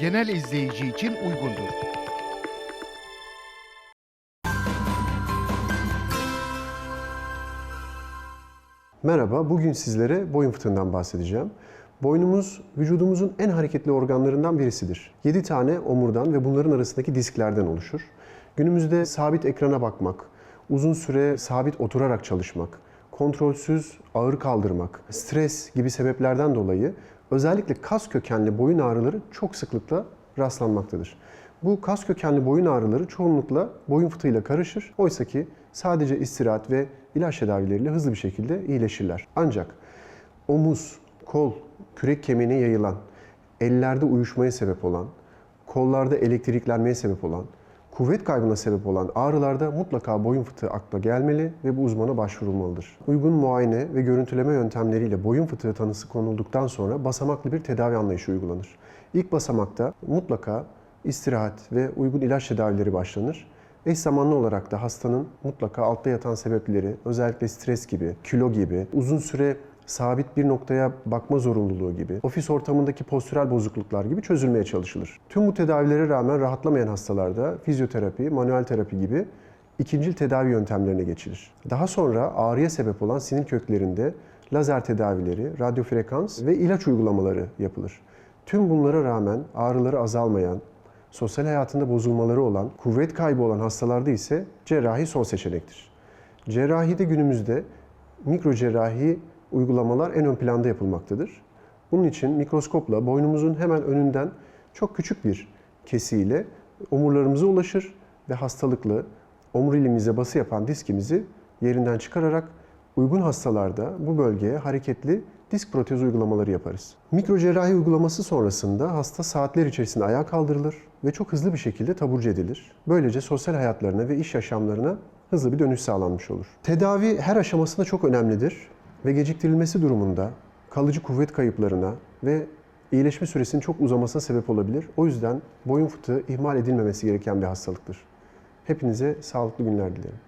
genel izleyici için uygundur. Merhaba, bugün sizlere boyun fıtığından bahsedeceğim. Boynumuz vücudumuzun en hareketli organlarından birisidir. 7 tane omurdan ve bunların arasındaki disklerden oluşur. Günümüzde sabit ekrana bakmak, uzun süre sabit oturarak çalışmak, kontrolsüz ağır kaldırmak, stres gibi sebeplerden dolayı özellikle kas kökenli boyun ağrıları çok sıklıkla rastlanmaktadır. Bu kas kökenli boyun ağrıları çoğunlukla boyun fıtığıyla karışır. Oysa ki sadece istirahat ve ilaç tedavileriyle hızlı bir şekilde iyileşirler. Ancak omuz, kol, kürek kemiğine yayılan, ellerde uyuşmaya sebep olan, kollarda elektriklenmeye sebep olan, kuvvet kaybına sebep olan ağrılarda mutlaka boyun fıtığı akla gelmeli ve bu uzmana başvurulmalıdır. Uygun muayene ve görüntüleme yöntemleriyle boyun fıtığı tanısı konulduktan sonra basamaklı bir tedavi anlayışı uygulanır. İlk basamakta mutlaka istirahat ve uygun ilaç tedavileri başlanır. Eş zamanlı olarak da hastanın mutlaka altta yatan sebepleri, özellikle stres gibi, kilo gibi, uzun süre sabit bir noktaya bakma zorunluluğu gibi, ofis ortamındaki postürel bozukluklar gibi çözülmeye çalışılır. Tüm bu tedavilere rağmen rahatlamayan hastalarda fizyoterapi, manuel terapi gibi ikincil tedavi yöntemlerine geçilir. Daha sonra ağrıya sebep olan sinir köklerinde lazer tedavileri, radyo frekans ve ilaç uygulamaları yapılır. Tüm bunlara rağmen ağrıları azalmayan, sosyal hayatında bozulmaları olan, kuvvet kaybı olan hastalarda ise cerrahi son seçenektir. Cerrahide günümüzde mikro cerrahi uygulamalar en ön planda yapılmaktadır. Bunun için mikroskopla boynumuzun hemen önünden çok küçük bir kesiyle omurlarımıza ulaşır ve hastalıklı omuriliğimize bası yapan diskimizi yerinden çıkararak uygun hastalarda bu bölgeye hareketli disk protez uygulamaları yaparız. Mikro cerrahi uygulaması sonrasında hasta saatler içerisinde ayağa kaldırılır ve çok hızlı bir şekilde taburcu edilir. Böylece sosyal hayatlarına ve iş yaşamlarına hızlı bir dönüş sağlanmış olur. Tedavi her aşamasında çok önemlidir ve geciktirilmesi durumunda kalıcı kuvvet kayıplarına ve iyileşme süresinin çok uzamasına sebep olabilir. O yüzden boyun fıtığı ihmal edilmemesi gereken bir hastalıktır. Hepinize sağlıklı günler dilerim.